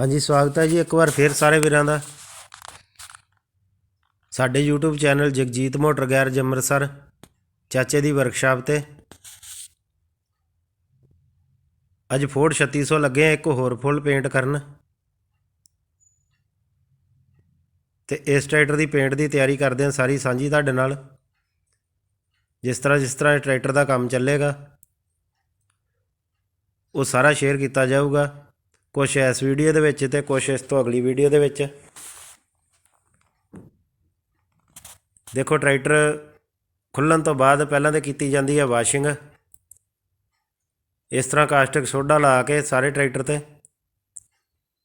ਹਾਂਜੀ, ਸਵਾਗਤ ਹੈ ਜੀ ਇੱਕ ਵਾਰ ਫੇਰ ਸਾਰੇ ਵੀਰਾਂ ਦਾ। ਸਾਡੇ YouTube channel Jagjit motor garage Amritsar ਚਾਚੇ ਦੀ ਵਰਕਸ਼ਾਪ ਤੇ। ਅੱਜ ਫੋਰਡ 3600 ਲੱਗੇ ਆ, ਇੱਕ ਹੋਰ ਫੁੱਲ ਪੇਂਟ ਕਰਨ। ਤੇ ਇਸ ਟਰੈਕਟਰ ਦੀ ਪੇਂਟ ਦੀ ਤਿਆਰੀ ਕਰਦੇ ਆ ਸਾਰੀ ਸਾਂਝੀ ਤੁਹਾਡੇ ਨਾਲ। ਜਿਸ ਤਰ੍ਹਾਂ ਜਿਸ ਤਰ੍ਹਾਂ ਟਰੈਕਟਰ ਦਾ ਕੰਮ ਚੱਲੇਗਾ, ਉਹ ਸਾਰਾ ਸ਼ੇਅਰ ਕੀਤਾ ਜਾਊਗਾ। ਕੁਝ ਇਸ ਵੀਡੀਓ ਦੇ ਵਿੱਚ ਤੇ ਕੁਝ ਇਸ ਤੋਂ ਅਗਲੀ ਵੀਡੀਓ ਦੇ ਵਿੱਚ। ਦੇਖੋ ਟਰੈਕਟਰ ਖੁੱਲਣ ਤੋਂ ਬਾਅਦ ਪਹਿਲਾਂ ਤੇ ਕੀਤੀ ਜਾਂਦੀ ਹੈ ਵਾਸ਼ਿੰਗ ਇਸ ਤਰ੍ਹਾਂ ਕਾਸਟਿਕ ਸੋਡਾ ਲਾ ਕੇ ਸਾਰੇ ਟਰੈਕਟਰ ਤੇ।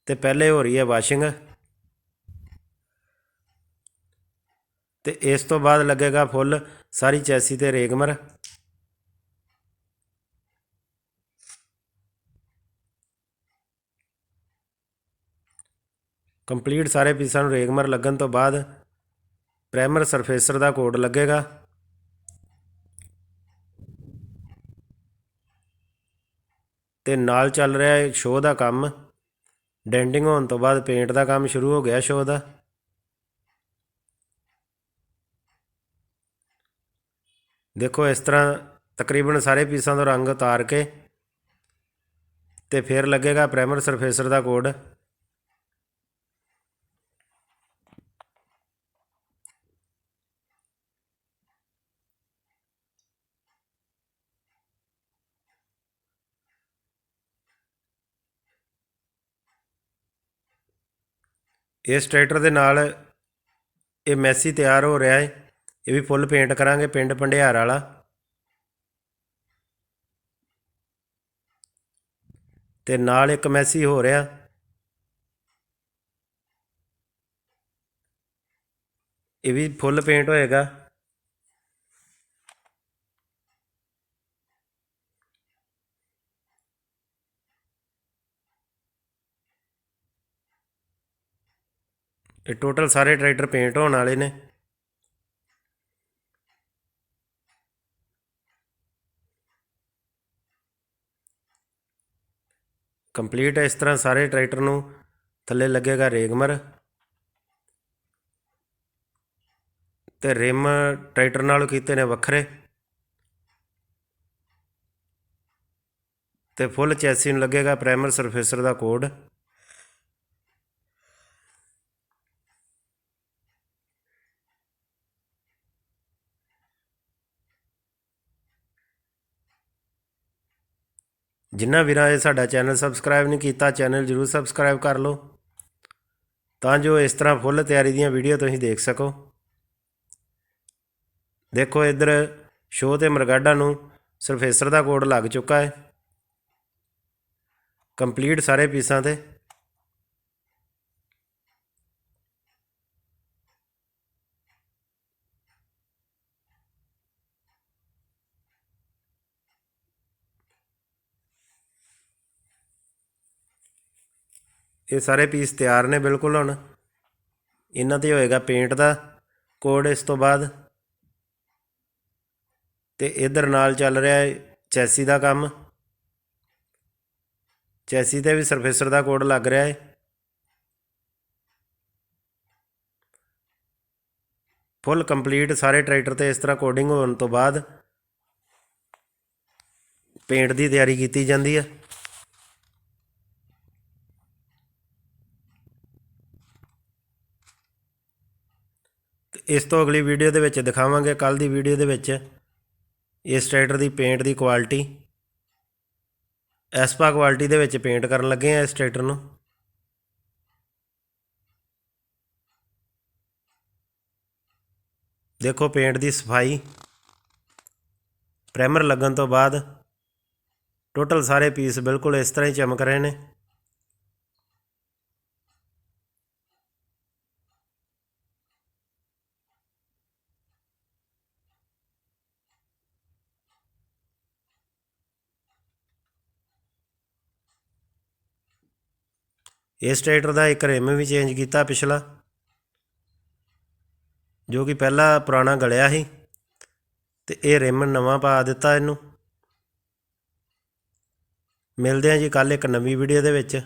ਤੇ ਪਹਿਲੇ ਹੋ ਰਹੀ ਹੈ ਵਾਸ਼ਿੰਗ ਤੇ ਇਸ ਤੋਂ ਬਾਅਦ ਲੱਗੇਗਾ ਫੁੱਲ, ਸਾਰੀ ਚੈਸੀ ਤੇ ਰੇਗਮਰ ਕੰਪਲੀਟ ਸਾਰੇ ਪੀਸਾਂ ਨੂੰ ਰੇਗਮਰ ਲੱਗਣ ਤੋਂ ਬਾਅਦ ਪ੍ਰਾਈਮਰ ਸਰਫੇਸਰ ਦਾ ਕੋਡ ਲੱਗੇਗਾ। ਤੇ ਨਾਲ ਚੱਲ ਰਿਹਾ ਹੈ ਸ਼ੋਅ ਦਾ ਕੰਮ। ਡੈਂਡਿੰਗ ਹੋਣ ਤੋਂ ਬਾਅਦ ਪੇਂਟ ਦਾ ਕੰਮ ਸ਼ੁਰੂ ਹੋ ਗਿਆ ਸ਼ੋਅ ਦਾ। ਦੇਖੋ ਇਸ ਤਰ੍ਹਾਂ ਤਕਰੀਬਨ ਸਾਰੇ ਪੀਸਾਂ ਦਾ ਰੰਗ ਉਤਾਰ ਕੇ ਤੇ ਫਿਰ ਲੱਗੇਗਾ ਪ੍ਰਾਈਮਰ ਸਰਫੇਸਰ ਦਾ ਕੋਡ। ਇਸ ਟਰੈਕਟਰ ਦੇ ਨਾਲ ਇਹ ਮੈਸੀ ਤਿਆਰ ਹੋ ਰਿਹਾ ਹੈ। ਇਹ ਵੀ ਫੁੱਲ ਪੇਂਟ ਕਰਾਂਗੇ, ਪਿੰਡ ਪੰਡਿਆਰ ਵਾਲਾ। ਤੇ ਨਾਲ ਇੱਕ ਮੈਸੀ ਹੋ ਰਿਹਾ। ਇਹ ਵੀ ਫੁੱਲ ਪੇਂਟ ਹੋਏਗਾ। ਇਹ ਟੋਟਲ ਸਾਰੇ ਟਰੈਕਟਰ ਪੇਂਟ ਹੋਣ ਵਾਲੇ ਨੇ। ਕੰਪਲੀਟ ਇਸ ਤਰ੍ਹਾਂ ਸਾਰੇ ਟਰੈਕਟਰ ਨੂੰ। ਥੱਲੇ ਲੱਗੇਗਾ ਰੇਗਮਰ। ਤੇ ਰਿਮ ਟਰੈਕਟਰ ਨਾਲੋਂ ਕੀਤੇ ਨੇ ਵੱਖਰੇ। ਤੇ ਫੁੱਲ ਚੈਸੀ ਨੂੰ ਲੱਗੇਗਾ ਪ੍ਰਾਈਮਰ ਸਰਫੇਸਰ ਦਾ ਕੋਡ। ਜਿਨ੍ਹਾਂ ਵੀਰਾਂ ਇਹ ਸਾਡਾ ਚੈਨਲ ਸਬਸਕ੍ਰਾਈਬ ਨਹੀਂ ਕੀਤਾ, ਚੈਨਲ ਜਰੂਰ ਸਬਸਕ੍ਰਾਈਬ ਕਰ ਲਓ। ਤਾਂ ਜੋ ਇਸ ਤਰ੍ਹਾਂ ਫੁੱਲ ਤਿਆਰੀ ਦੀਆਂ ਵੀਡੀਓ ਤੁਸੀਂ ਦੇਖ ਸਕੋ। ਦੇਖੋ, ਇੱਧਰ ਸ਼ੋਅ ਤੇ ਮਰਗਾਡਾ ਨੂੰ ਸਰਫੇਸਰ ਦਾ ਕੋਡ ਲੱਗ ਚੁੱਕਾ ਹੈ। ਕੰਪਲੀਟ ਸਾਰੇ ਪੀਸਾਂ ਤੇ। ਇਹ ਸਾਰੇ ਪੀਸ ਤਿਆਰ ਨੇ ਬਿਲਕੁਲ ਹੁਣ। ਇਹਨਾਂ ਤੇ ਹੋਏਗਾ ਪੇਂਟ ਦਾ ਕੋਡ ਇਸ ਤੋਂ ਬਾਅਦ। ਤੇ ਇਧਰ ਨਾਲ ਚੱਲ ਰਿਹਾ ਹੈ ਚੈਸੀ ਦਾ ਕੰਮ। ਚੈਸੀ ਤੇ ਵੀ ਸਰਫੇਸਰ ਦਾ ਕੋਡ ਲੱਗ ਰਿਹਾ ਹੈ ਫੁੱਲ ਕੰਪਲੀਟ ਸਾਰੇ ਟਰੈਕਟਰ ਤੇ ਇਸ ਤਰ੍ਹਾਂ ਕੋਡਿੰਗ ਹੋਣ ਤੋਂ ਬਾਅਦ ਪੇਂਟ ਦੀ ਤਿਆਰੀ ਕੀਤੀ ਜਾਂਦੀ ਹੈ ਇਸ ਤੋਂ ਅਗਲੀ ਵੀਡੀਓ ਦੇ ਵਿੱਚ ਦਿਖਾਵਾਂਗੇ ਕੱਲ ਦੀ ਵੀਡੀਓ ਦੇ ਵਿੱਚ ਇਸ ਟਰੈਕਟਰ ਦੀ ਪੇਂਟ ਦੀ ਕੁਆਲਿਟੀ ਐਸਪਾ ਕੁਆਲਿਟੀ ਦੇ ਵਿੱਚ ਪੇਂਟ ਕਰਨ ਲੱਗੇ ਆ ਇਸ ਟਰੈਕਟਰ ਨੂੰ। ਦੇਖੋ ਪੇਂਟ ਦੀ ਸਫ਼ਾਈ ਪ੍ਰਾਈਮਰ ਲੱਗਣ ਤੋਂ ਬਾਅਦ ਟੋਟਲ ਸਾਰੇ ਪੀਸ ਬਿਲਕੁਲ ਇਸ ਤਰ੍ਹਾਂ ਹੀ ਚਮਕ ਰਹੇ ਨੇ। ਇਸ ਟਰੈਕਟਰ ਦਾ ਇੱਕ ਰਿਮ ਵੀ ਚੇਂਜ ਕੀਤਾ ਪਿਛਲਾ, ਜੋ ਕਿ ਪਹਿਲਾ ਪੁਰਾਣਾ ਗਲਿਆ ਸੀ ਤੇ ਇਹ ਰਿਮ ਨਵਾਂ ਪਾ ਦਿੱਤਾ ਇਹਨੂੰ। ਮਿਲਦੇ ਹਾਂ ਜੀ ਕੱਲ ਇੱਕ ਨਵੀਂ ਵੀਡੀਓ ਦੇ ਵਿੱਚ।